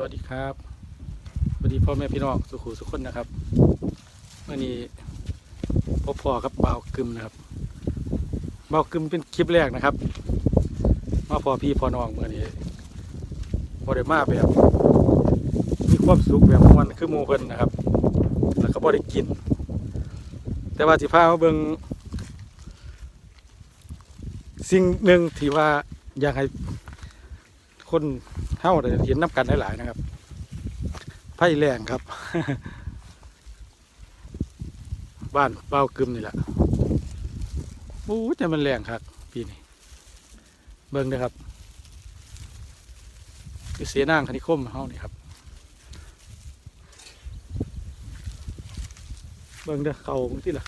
สวัสดีครับสวัสดีพ่อแม่พี่น้องสุขุสุขคนนะครับเมื่อนี้พ่อพ่อครับเบากึมนะครับเบากึมเป็นคลิปแรกนะครับ มาพอพี่พอน้องเมื่อนี้พอได้มาแบบมีความสุขแบบม่วันคือหมูเพิ่นนะครับ แล้วก็พอได้กิน แต่ว่าสิพามาเบิ่งสิ่งหนึ่งที่ว่าอยากให้ คนเท่าได้เห็นน้ำกันหลายๆนะครับไผ่แรงครับ บ้านเป้ากึมนี่แหละโอ้แต่มันแรงครับปีนี้เบิ่งนะครับคือเสียนางคณิคมเฮานี่ครับ เบิ่งเด้อเขาบาที่ละ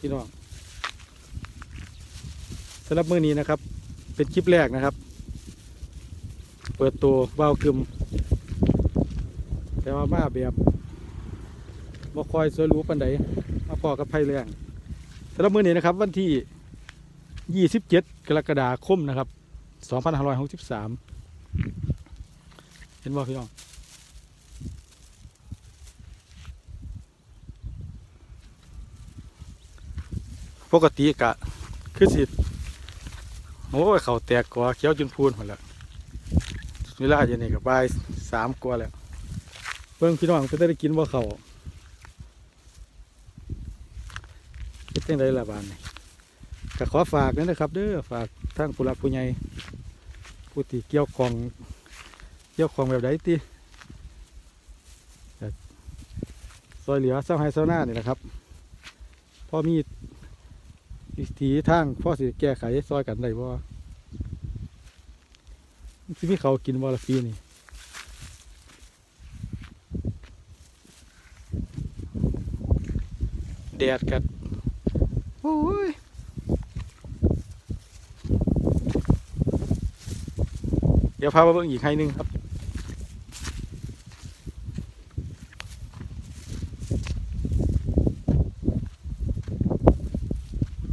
พี่น้องำหรับมื้อนี้นะครับ เป็นคลิปแรกนะครับ เปิดตัววาวกึมแต่ว่ามาแบบบ่คอยสวยรู้ปันใดมาพอกับไพ่แรงสำหรับมื้อนี้นะครับ วันที่ 27 กรกฎาคมนะครับ 2563 เห็นบ่พี่น้องปกติกะคือสิ โอ้ยเขาแตกกว่าเขียวจนพูนหมดแล้วเวลาอย่างนี้กับใบสามกว่าแล้วเบิ่งพี่น้องจะได้กินว่าเขาคิดจังไดละบานนี่ก็ขอฝากนั่นะครับเด้อฝากทั้งผู้หลักผู้ใหญ่ผู้ที่เกี่ยวของเกี่ยวของแบบใดติก็ซอยเหลือเส้าไฮเส้าหน้านี่แหละครับพ่อมี วิธีทางพ่อสิแก้ไขซอยกันได้บ่ที่มีเขาวกินบ่ละปีนี่แดดกัดโอ้ยเดี๋ยวพามาเบิ่งอีกให้หนึงครับ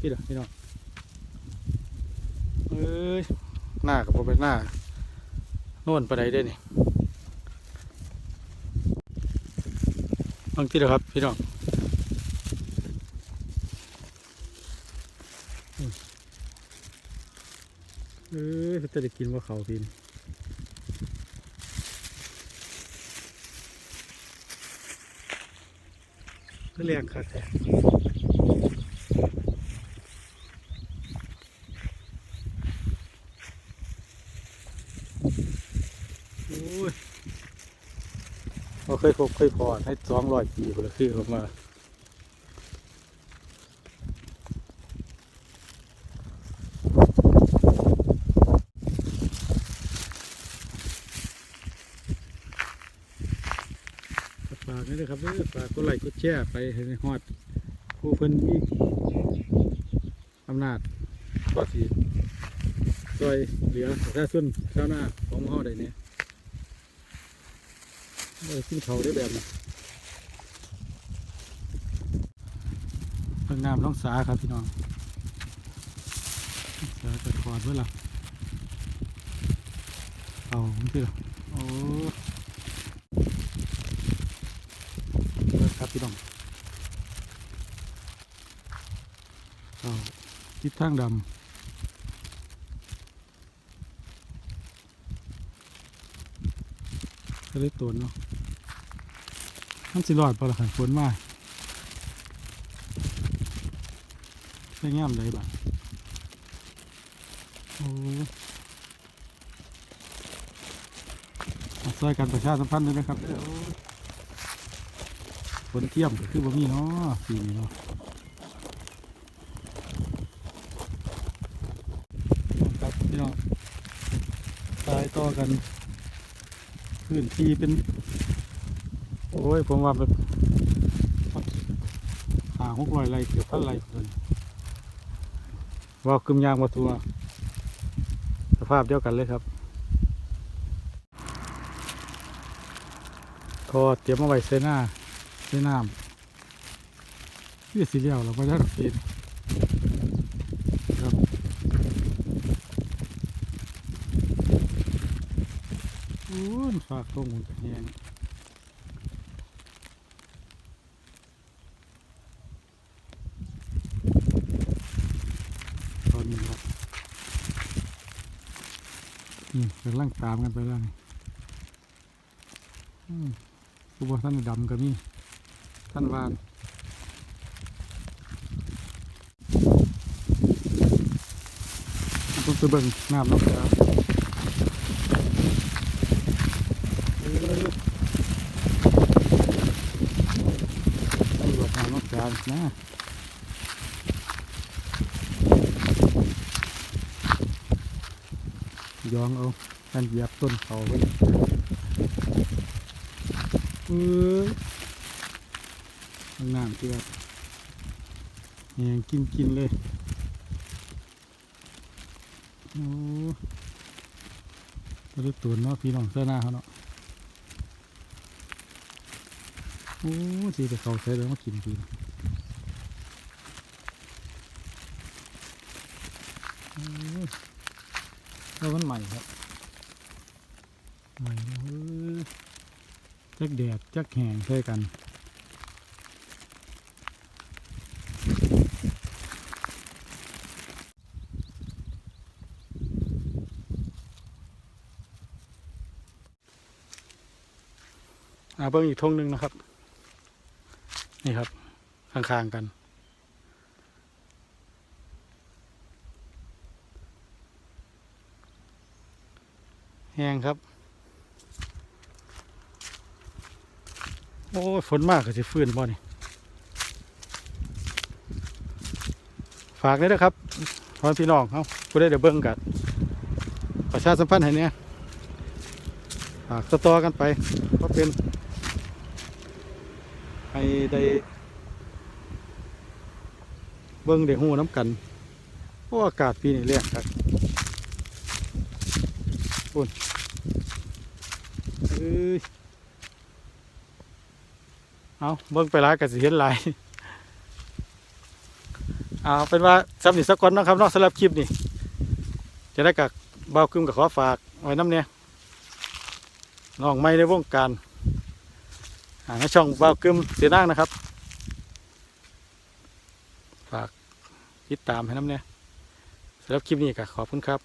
พี่เด้อพี่น้องเอ้ยหน้ากับผมเป็นหน้าโน่นไปไหนได้นี่บางที่เด้อครับพี่น้องอืมเอ้ยจะได้กินว่าเขาพี่นี่ก็เรียกครับ โอ้ยเราเค ยพบเคยพอให้สองร้อยปีคนละคือผมมาฝากนี่เลยครับเด้อฝากกดไลค์กดแชร์ไปให้ในฮอดผู้เพิ่นมีอำนาจก็สิซอยเหลือประชาชนชาวนาของเฮาได้เนี่ย เออขึ้นเขาได้แบบนี้เพิ่งน้ำน้องสาครับพี่น้องสาจะขอดไว้ละเอาผมสิล่ะโอ้เครับพี่น้องเอาทิศทางดำเลยตัวเนาะ มันสิรอดปะล่ะครับฝนมาใช้งามเลยบ้างโอ้มาช่วยกันประชาสัมพันธ์ด้วยนะครับเด้โอ้ฝนเทียมคือบ่มีเนาะปีนี้เนาะครับพี่น้องตายต่อกัน พื้นที่เป็น โอ้ย ผมว่าแบบหาหกร้อยไรเกือบพันไรเลยว่าวกึมยางมาทัวสภาพเดียวกันเลยครับทอเตรียมเอาไว้ใส่หน้าใส่น้ำนี่สีเหลียวเราไม่ได้เป็นครับอ้ยฝากตรงมันแห้งตอนนี้ครับ นี่กำลังตามกันไปแล้วนี่อืมกูบอกท่านดำก็มีท่านวานต้องไปเบิ่งน้ำนาะครับตำรวจน้ำนาะครับนะ ยองเอาการเหยียบต้นเขาไว้เอ้ยข้างน้ำเตือแหงกินกินๆเลยโอ้ตัวตัวเนาะพี่น้องเสื้อหน้าเขาเนาะโอ้สีแต่เขาใช้แล้วมากินกินโอ้ แล้วมันใหม่ครับใหม่แล้วเฮ้ยจักแดดจักแห้งใช่กันอ่าเบิ้งอีกทงหนึ่งนะครับ นี่ครับข้างๆกัน แห้งครับ โอ้ฝนมากก็จะฟื้นบ่นี่ฝากเลยนะครับพอพี่น้องเขาผู้ได้เดี๋ยวเบิ้งกันประชาสัมพันธ์ให้เนี่ยฝากต่อกันไปก็เป็นให้ได้เบิ่งได้หูน้ำกันเพราะอากาศปีนี้แรงครับปุ่น เอ้าเบิ่งไปหลายก็สิเห็นหลายเอาเป็นว่าสำนิสักคนนะครับนอกสำหรับคลิปนี้จะได้กับเบาวกึมกับขอฝากไว้น้ำเนี่ยน้องไม่ในวงการอ่าในช่องเบาวกึมเสียนั่งนะครับ ฝากติดตามให้น้ำเนี่ยสำหรับคลิปนี้ก็ขอบคุณครับ